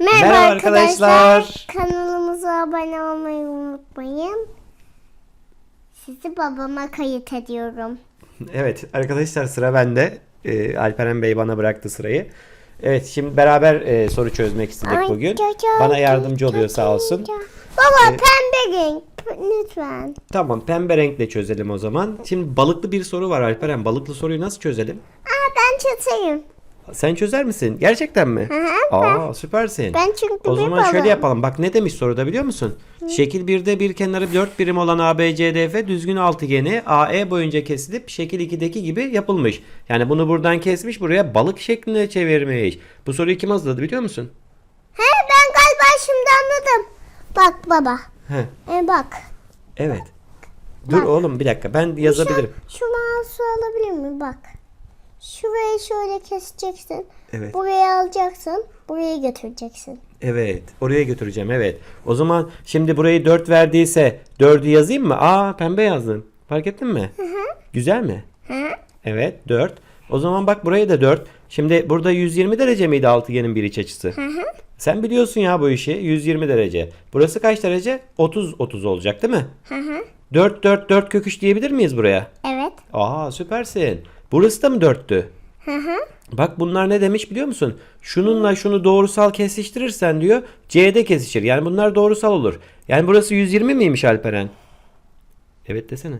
Merhaba, Merhaba arkadaşlar. arkadaşlar. Kanalımıza abone olmayı unutmayın. Sizi babama kayıt ediyorum. Evet arkadaşlar sıra bende. Ee, Alperen Bey bana bıraktı sırayı. Evet şimdi beraber e, soru çözmek istedik Ay, bugün. çocuğum, Bana yardımcı oluyor sağ olsun. Baba Ee, pembe renk lütfen. Tamam pembe renkle çözelim o zaman. Şimdi balıklı bir soru var Alperen. Balıklı soruyu nasıl çözelim? Aa ben çatayım. Sen çözer misin? Gerçekten mi? Hı hı, Aa süpersin. Ben çünkü O bir zaman şöyle balığım. yapalım. Bak ne demiş soruda biliyor musun? Şekil 1'de bir kenarı 4 birim olan ABCDF düzgün altıgeni AE boyunca kesilip şekil 2'deki gibi yapılmış. Yani bunu buradan kesmiş buraya balık şeklinde çevirmiş. Bu soruyu kim hazırladı biliyor musun? He ben galiba şimdi anladım. Bak baba. He, E bak. evet. Dur oğlum bir dakika ben yazabilirim. Şu, şu mouse'u alabilir miyim? Bak. Şurayı şöyle keseceksin. Evet. Buraya alacaksın. Buraya götüreceksin. Evet. Oraya götüreceğim evet. O zaman şimdi burayı 4 verdiyse 4'ü yazayım mı? Aa pembe yazdım. Fark ettin mi? Güzel mi? Hı? Evet 4. O zaman bak buraya da 4. Şimdi burada 120 derece miydi altıgenin bir iç açısı? Sen biliyorsun ya bu işi 120 derece. Burası kaç derece? 30 30 olacak değil mi? Hı hı. 4 4 4 kök 3 diyebilir miyiz buraya? Evet. Aa süpersin. Burası da mı 4'tü? Hı hı. Bak bunlar ne demiş biliyor musun? Şununla şunu doğrusal kesiştirirsen diyor C'de kesişir. Yani bunlar doğrusal olur. Yani burası 120 miymiş Alperen? Evet desene.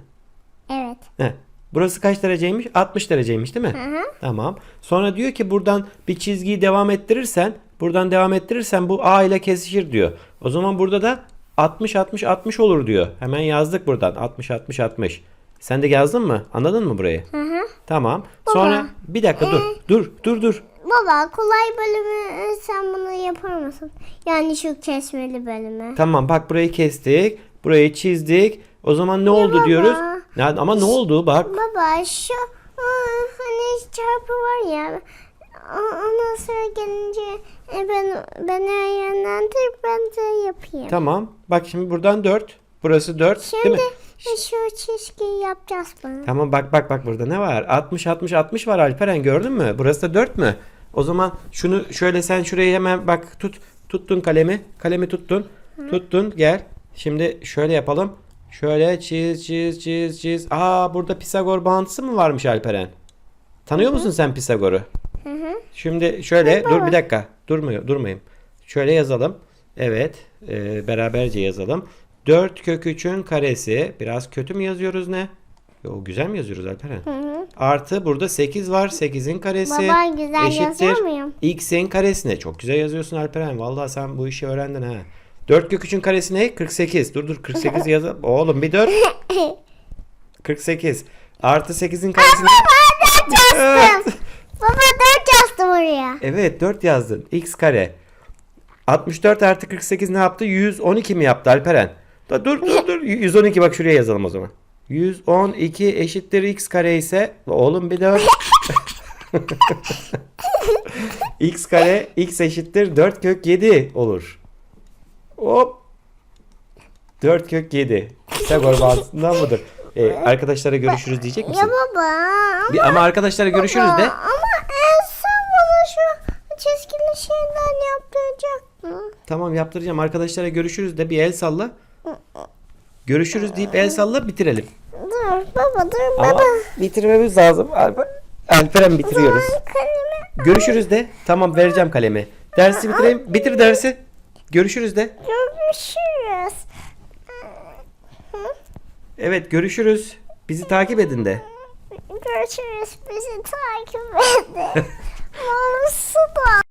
Evet. He. Burası kaç dereceymiş? 60 dereceymiş değil mi? Hı hı. Tamam. Sonra diyor ki buradan bir çizgiyi devam ettirirsen, buradan devam ettirirsen bu A ile kesişir diyor. O zaman burada da 60 60 60 olur diyor. Hemen yazdık buradan. 60 60 60. Sen de yazdın mı? Anladın mı burayı? Hı hı. Tamam. Sonra bir dakika dur. Dur, dur, dur. Baba kolay bölümü e, sen bunu yapar mısın? Yani şu kesmeli bölümü. Tamam bak burayı kestik. Burayı çizdik. O zaman ne oldu baba. diyoruz? Ne- Ama ne oldu bak. Baba şu aa, hani çarpı var ya ondan sonra gelince e, ben ben yönlendirip ben de yapayım. Tamam. Bak şimdi buradan 4. Burası 4 değil Şimdi mi? e, şu çizgiyi yapacağız bunu. Tamam bak bak bak burada ne var? 60 60 60 var Alperen gördün mü? Burası da 4 mü? O zaman şunu şöyle sen şurayı hemen bak tut. Tuttun kalemi. Kalemi tuttun. Tuttun gel. Şimdi şöyle yapalım. Şöyle çiz çiz çiz çiz. Aa burada Pisagor bağıntısı mı varmış Alperen? Tanıyor musun sen Pisagor'u? Hı hı. Şimdi şöyle dur baba. bir dakika. Durmuyor, durmayayım. Şöyle yazalım. Evet, e, beraberce yazalım. 4 kök 3'ün karesi. Biraz kötü mü yazıyoruz ne? Yo, güzel mi yazıyoruz Alperen? Hı hı. Artı burada 8 var. 8'in karesi Baba, güzel yazıyor muyum? x'in karesine. Çok güzel yazıyorsun Alperen. Vallahi sen bu işi öğrendin ha. 4 kök 3'ün karesi ne? 48. Dur dur 48 yaz. Oğlum bir dur. 48. Artı 8'in karesi ne? Evet. Baba dört yazdım oraya. Evet 4 yazdın. X kare. 64 artı 48 ne yaptı? 112 mi yaptı Alperen? Da dur dur dur. 112 bak şuraya yazalım o zaman. 112 eşittir x kare ise oğlum bir de x kare x eşittir 4 kök 7 olur. Hop. 4 kök 7. Pisagor bağıntısından mıdır? Ee, arkadaşlara görüşürüz diyecek Ya misin? baba ama, Bir, ama arkadaşlara görüşürüz de. ama en son bana şu çizgili şeyler yaptıracaktın. Tamam yaptıracağım. Arkadaşlara görüşürüz de bir el salla. Görüşürüz deyip el salla bitirelim. Dur baba dur Ama baba. bitirmemiz lazım. Alper, Alperen bitiriyoruz. Kalemi Görüşürüz de. Tamam vereceğim kalemi. Dersi bitireyim. Bitir dersi. Görüşürüz de. görüşürüz. Evet görüşürüz. Bizi takip edin de. Görüşürüz bizi takip edin. Mouse'u da